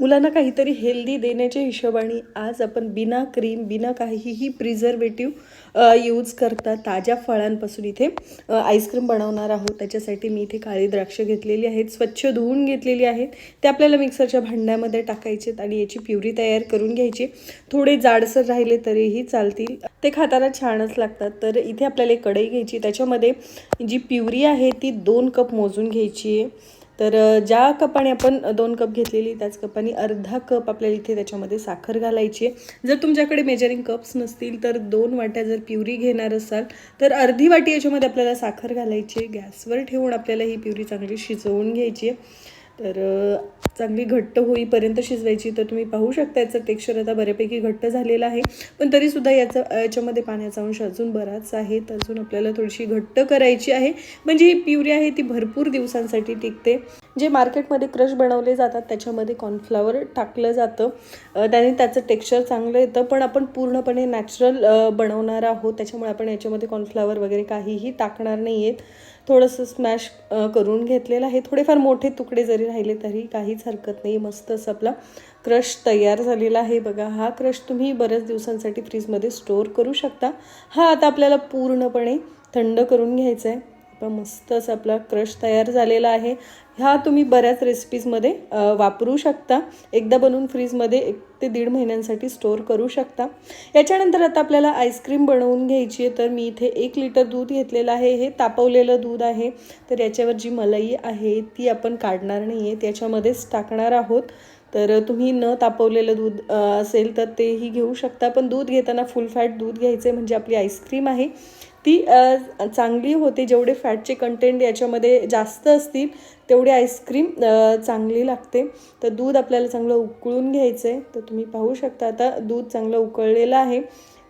मुलांना काहीतरी हेल्दी देण्याच्या हिशोबाने आज आपण बिना क्रीम बिना काहीही प्रिझर्वेटिव्ह यूज करता ताज्या फळांपासून इथे आईस्क्रीम बनवणार आहोत. त्याच्यासाठी मी इथे काळी द्राक्षं घेतलेली आहेत स्वच्छ धुवून घेतलेली आहेत. ते आपल्याला मिक्सरच्या भांड्यामध्ये टाकायचेत आणि याची प्युरी तयार करून घ्यायची थोडे जाडसर राहिले तरीही चालतील. ते खाताना छानच लागतात. तर इथे आपल्याला एक कढई घ्यायची त्याच्यामध्ये जी प्युरी आहे ती दोन कप मोजून घ्यायची आहे. तर ज्या कपाने आपण दोन कप घेतलेली त्याच कपाने अर्धा कप आपल्याला इथे त्याच्यामध्ये साखर घालायची आहे. जर तुमच्याकडे मेजरिंग कप्स नसतील तर दोन वाट्या जर प्युरी घेणार असाल तर अर्धी वाटी याच्यामध्ये आपल्याला साखर घालायची आहे. गॅसवर ठेवून आपल्याला ही प्युरी चांगली शिजवून घ्यायची आहे. तर चांगली घट्ट होईपर्यंत शिजवायची. तर तुम्ही पाहू शकता याचं टेक्स्चर आता बऱ्यापैकी घट्ट झालेलं आहे. पण तरीसुद्धा याचं याच्यामध्ये पाण्याचा अंश अजून बराच आहे. तर अजून आपल्याला थोडीशी घट्ट करायची आहे. म्हणजे ही प्युरी आहे ती भरपूर दिवसांसाठी टिकते. जे मार्केटमध्ये क्रश बनवले जातात त्याच्यामध्ये कॉर्नफ्लावर टाकलं जातं. त्याने त्याचं टेक्स्चर चांगलं येतं पण आपण पूर्णपणे नॅचरल बनवणार आहोत. त्याच्यामुळे आपण याच्यामध्ये कॉर्नफ्लावर वगैरे काहीही टाकणार नाही आहेत थोडंसं स्मॅश करून घेतलेलं आहे. थोडेफार मोठे तुकडे जरी राहिले तरी काहीच हरकत नाही. मस्त असं आपला क्रश तयार झालेला आहे. बघा हा क्रश तुम्ही बऱ्याच दिवसांसाठी फ्रीजमध्ये स्टोअर करू शकता. हा आता आपल्याला पूर्णपणे थंड करून घ्यायचा आहे पण मस्त असं आपला क्रश तयार झालेला आहे. ह्या तुम्ही बऱ्याच रेसिपीजमध्ये वापरू शकता. एकदा बनवून फ्रीजमध्ये एक ते दीड महिन्यांसाठी स्टोअर करू शकता. याच्यानंतर आता आपल्याला आईस्क्रीम बनवून घ्यायची आहे तर मी इथे एक लिटर दूध घेतलेलं आहे. हे तापवलेलं दूध आहे. तर याच्यावर जी मलाई आहे ती आपण काढणार नाही आहे त्याच्यामध्येच टाकणार आहोत. तर तुम्ही न तापवलेलं दूध असेल तर तेही घेऊ शकता. पण दूध घेताना फुल फॅट दूध आहे म्हणजे आपली आईस्क्रीम आहे. ती चांगली होते. जेवढे फॅटचे कंटेंट याच्यामध्ये जास्त असतील तेवढी आईस्क्रीम चांगली लागते. तर दूध आपल्याला चांगलं उकळून घ्यायचं आहे तर तुम्ही पाहू शकता आता दूध चांगलं उकळलेलं आहे.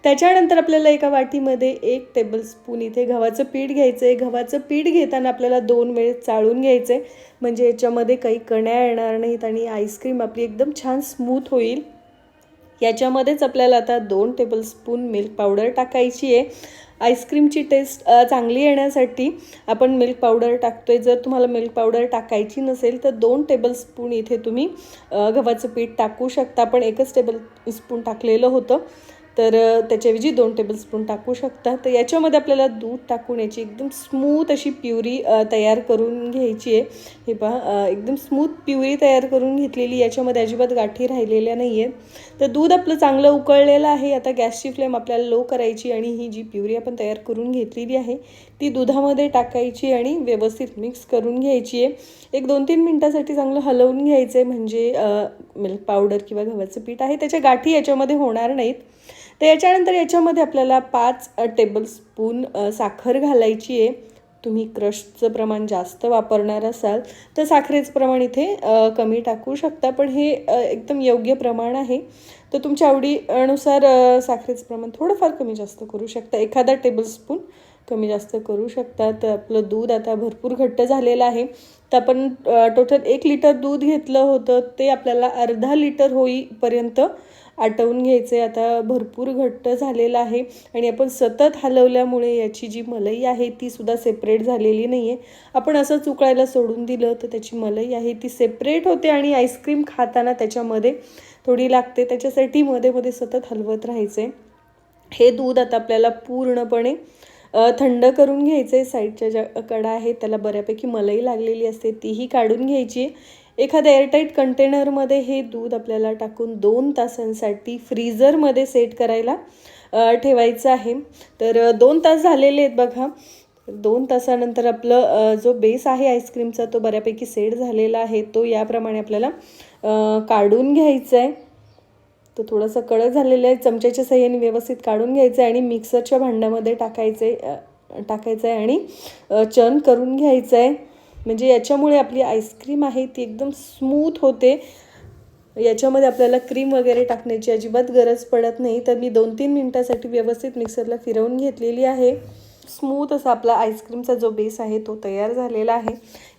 त्याच्यानंतर आपल्याला एका वाटीमध्ये एक टेबलस्पून इथे गव्हाचं पीठ घ्यायचं आहे गव्हाचं पीठ घेताना आपल्याला दोन वेळ चाळून घ्यायचं आहे म्हणजे याच्यामध्ये काही कण्या येणार नाहीत आणि आईस्क्रीम आपली एकदम छान स्मूथ होईल. याच्यामध्येच आपल्याला आता दोन टेबलस्पून मिल्क पावडर टाकायची आहे. आईस्क्रीमची टेस्ट चांगली येण्यासाठी आपण मिल्क पावडर टाकतो आहे जर तुम्हाला मिल्क पावडर टाकायची नसेल तर दोन टेबलस्पून इथे तुम्ही गव्हाचं पीठ टाकू शकता. पण एकच टेबल स्पून टाकलेलं होतं. तर त्याच्याऐवजी दोन टेबलस्पून टाकू शकता. तर याच्यामध्ये आपल्याला दूध टाकून याची एकदम स्मूथ अशी प्युरी तयार करून घ्यायची आहे. हे पहा एकदम स्मूथ प्युरी तयार करून घेतलेली. याच्यामध्ये अजिबात गाठी राहिलेल्या नाही आहेत तर दूध आपलं चांगलं उकळलेलं आहे. आता गॅसची फ्लेम आपल्याला लो करायची आणि ही जी प्युरी आपण तयार करून घेतलेली आहे ती दुधामध्ये टाकायची आणि व्यवस्थित मिक्स करून घ्यायची आहे. एक दोन तीन मिनटासाठी चांगलं हलवून घ्यायचं आहे म्हणजे मिल्क पावडर किंवा गव्हाचं पीठ आहे. त्याच्या गाठी याच्यामध्ये होणार नाहीत. तर याच्यानंतर याच्यामध्ये आपल्याला पाच टेबलस्पून साखर घालायची आहे. तुम्ही क्रशचं प्रमाण जास्त वापरणार असाल तर साखरेचं प्रमाण इथे कमी टाकू शकता. पण हे एकदम योग्य प्रमाण आहे. तर तुमच्या आवडीनुसार साखरेचं प्रमाण थोडंफार कमी जास्त करू शकता. एखादा टेबलस्पून कमी जास्त करू शकता. तर आपलं दूध आता भरपूर घट्ट झालेलं आहे. तर आपण टोटल एक लिटर दूध घेतलं होतं. ते आपल्याला अर्धा लिटर होईपर्यंत आटवून घ्यायचे आता भरपूर घट्ट झालेलं आहे आणि आपण सतत हलवल्यामुळे याची जी मलई आहे ती सुद्धा सेपरेट झालेली नाही आहे आपण असंच उकळायला सोडून दिलं तर त्याची मलई आहे ती सेपरेट होते आणि आईस्क्रीम खाताना त्याच्यामध्ये थोडी लागते. त्याच्यासाठी मध्ये मध्ये सतत हलवत राहायचे हे दूध आता आपल्याला पूर्णपणे थंड करून घ्यायचं आहे साईडच्या ज्या कडा आहे त्याला बऱ्यापैकी मलई लागलेली असते. तीही काढून घ्यायची आहे. एखाद्या एअरटाईट कंटेनरमध्ये हे दूध आपल्याला टाकून दोन तासांसाठी फ्रीझरमध्ये सेट करायला ठेवायचं आहे. तर दोन तास झालेले आहेत बघा. दोन तासानंतर आपलं जो बेस आहे आईस्क्रीमचा तो बऱ्यापैकी सेट झालेला आहे. तो याप्रमाणे आपल्याला काढून घ्यायचा आहे. तो थोडासा कडक झालेला आहे. चमच्याच्या सहाय्याने व्यवस्थित काढून घ्यायचं आहे आणि मिक्सरच्या भांड्यामध्ये टाकायचे आहे टाकायचं आहे आणि चर्न करून घ्यायचं आहे. म्हणजे याच्यामुळे आपली आईस्क्रीम आहे ती एकदम स्मूथ होते. याच्यामध्ये आपल्याला क्रीम वगैरे टाकण्याची अजिबात गरज पडत नाही. तर मी दोन तीन मिनटासाठी व्यवस्थित मिक्सरला फिरवून घेतलेली आहे. स्मूथ असा आपला आईस्क्रीमचा जो बेस आहे तो तयार झालेला आहे.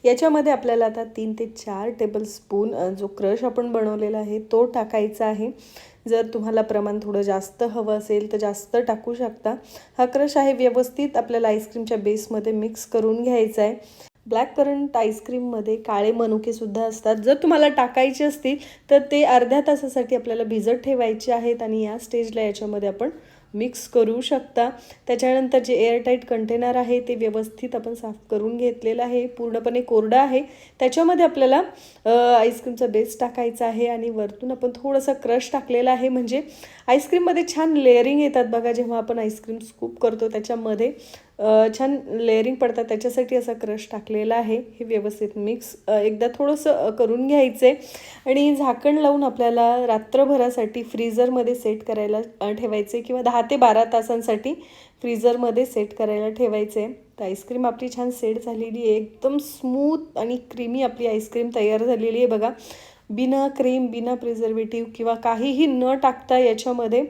याच्यामध्ये आपल्याला आता तीन ते चार टेबलस्पून स्पून जो क्रश आपण बनवलेला आहे तो टाकायचा आहे. जर तुम्हाला प्रमाण थोडं जास्त हवं असेल तर जास्त टाकू शकता. हा क्रश आहे व्यवस्थित आपल्याला आईस्क्रीमच्या बेसमध्ये मिक्स करून घ्यायचा आहे. ब्लॅक करंट आईस्क्रीममध्ये काळे मनुकेसुद्धा असतात. जर तुम्हाला टाकायचे असतील तर ते अर्ध्या तासासाठी आपल्याला भिजत ठेवायचे आहेत आणि या स्टेजला याच्यामध्ये आपण मिक्स करू शकता. त्याच्यानंतर जे एअरटाईट कंटेनर आहे ते व्यवस्थित आपण साफ करून घेतलेलं आहे. पूर्णपणे कोरडं आहे. त्याच्यामध्ये आपल्याला आईस्क्रीमचा बेस टाकायचा आहे आणि वरतून आपण थोडंसं क्रश टाकलेला आहे. म्हणजे आईस्क्रीममध्ये छान लेअरिंग येतात बघा जेव्हा आपण आईस्क्रीम स्कूप करतो त्याच्यामध्ये. छान लेअरिंग पडतात. त्याच्यासाठी असा क्रश टाकलेला आहे. हे व्यवस्थित मिक्स एकदा थोडंसं करून घ्यायचं आहे आणि झाकण लावून आपल्याला रात्रभरासाठी फ्रीझरमध्ये सेट करायला ठेवायचे किंवा दहा ते बारा तासांसाठी फ्रीझरमध्ये सेट करायला ठेवायचे तर आईस्क्रीम आपली छान सेट झालेली आहे. एकदम स्मूथ आणि क्रीमी आपली आईस्क्रीम तयार झालेली आहे बघा. बिना क्रीम बिना प्रिझर्वेटिव्ह किंवा काहीही न टाकता याच्यामध्ये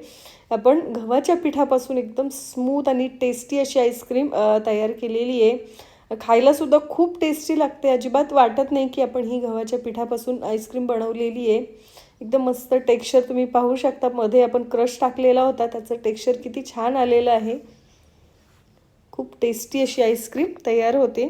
आपण गव्हाच्या पिठापासून एकदम स्मूथ आणि टेस्टी अशी आईस्क्रीम तयार केलेली आहे. खायलासुद्धा खूप टेस्टी लागते. अजिबात वाटत नाही की आपण ही गव्हाच्या पिठापासून आईस्क्रीम बनवलेली आहे. एकदम मस्त टेक्स्चर तुम्ही पाहू शकता. मध्ये आपण क्रश टाकलेला होता. त्याचं टेक्स्चर किती छान आलेलं आहे. खूप टेस्टी अशी आईस्क्रीम तयार होते.